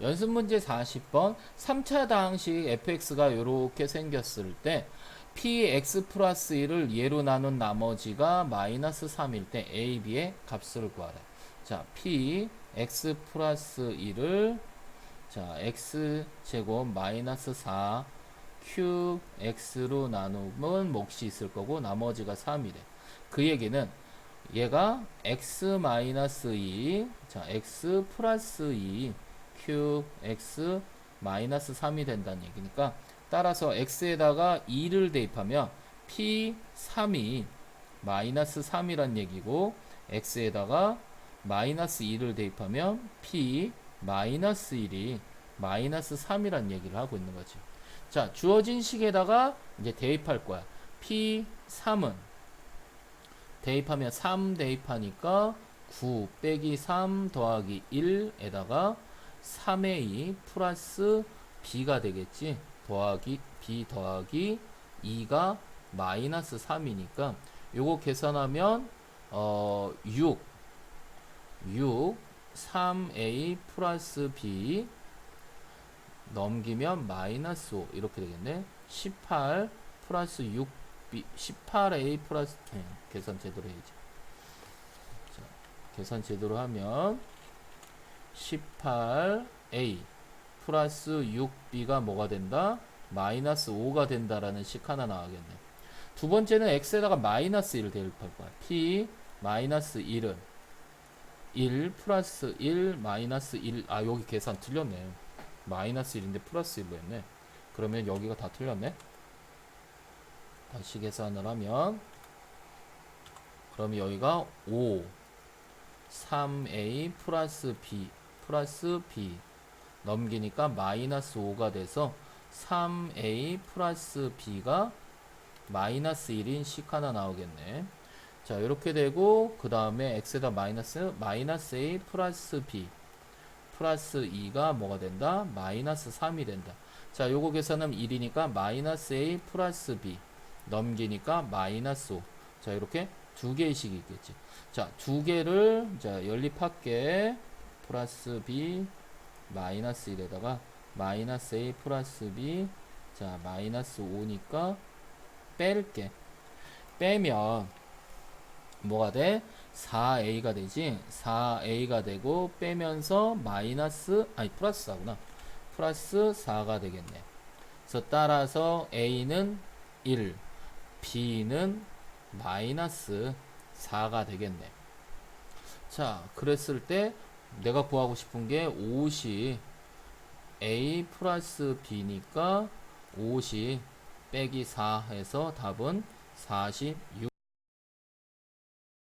연습 문제 40번 3차 다항식 fx가 이렇게 생겼을 때 px 플러스 1을 예로 나눈 나머지가 마이너스 3일 때 a, b의 값을 구하래. 자, p x 플러스 1을 자, x 제곱 마이너스 4 q x로 나누면 몫이 있을 거고 나머지가 3이래. 그 얘기는 얘가 x 마이너스 2, 자, x 플러스 2 q x 마이너스 3이 된다는 얘기니까 따라서 x에다가 2를 대입하면 p 3이 마이너스 3이란 얘기고 x에다가 마이너스 2를 대입하면 p 마이너스 1이 마이너스 3이란 얘기를 하고 있는 거지. 자, 주어진 식에다가 이제 대입할 거야. p 3은 대입하면 3 대입하니까 9 빼기 3 더하기 1에다가 3의 2 플러스 b가 되겠지. 더하기 b 더하기 2가 마이너스 3이니까 요거 계산하면 어 6, 6, 3a 플러스 b 넘기면 마이너스 5 이렇게 되겠네. 18 플러스 6b 18a 플러스 네, 계산 제대로 해야지. 자, 계산 제대로 하면 18a 플러스 6b가 뭐가 된다? 마이너스 5가 된다라는 식 하나 나가겠네. 두 번째는 x에다가 마이너스 1을 대입할 거야. p 마이너스 1은 1 플러스 1 마이너스 1. 아, 여기 계산 틀렸네. 마이너스 1인데 플러스 1로 했네. 그러면 여기가 다 틀렸네. 다시 계산을 하면 그럼 여기가 5 3a 플러스 b 플러스 b 넘기니까 마이너스 5가 돼서 3a 플러스 b가 마이너스 1인 식 하나 나오겠네. 자, 이렇게 되고 그 다음에 x에다 마이너스 마이너스 a 플러스 b 플러스 2가 뭐가 된다? 마이너스 3이 된다. 자, 요거 계산하면 1이니까 마이너스 a 플러스 b 넘기니까 마이너스 5. 자, 이렇게 두 개의 식이 있겠지. 자, 두 개를 자, 연립할게. 플러스 b 마이너스 1에다가 마이너스 a 플러스 b 자, 마이너스 5니까 뺄게. 빼면 뭐가 돼? 4a가 되지. 4a가 되고 빼면서 마이너스 아니 플러스 4구나. 플러스 4가 되겠네. 그래서 따라서 a는 1, b는 마이너스 4가 되겠네. 자, 그랬을 때 내가 구하고 싶은 게50 a 플러스 b니까 50 빼기 4 해서 답은 46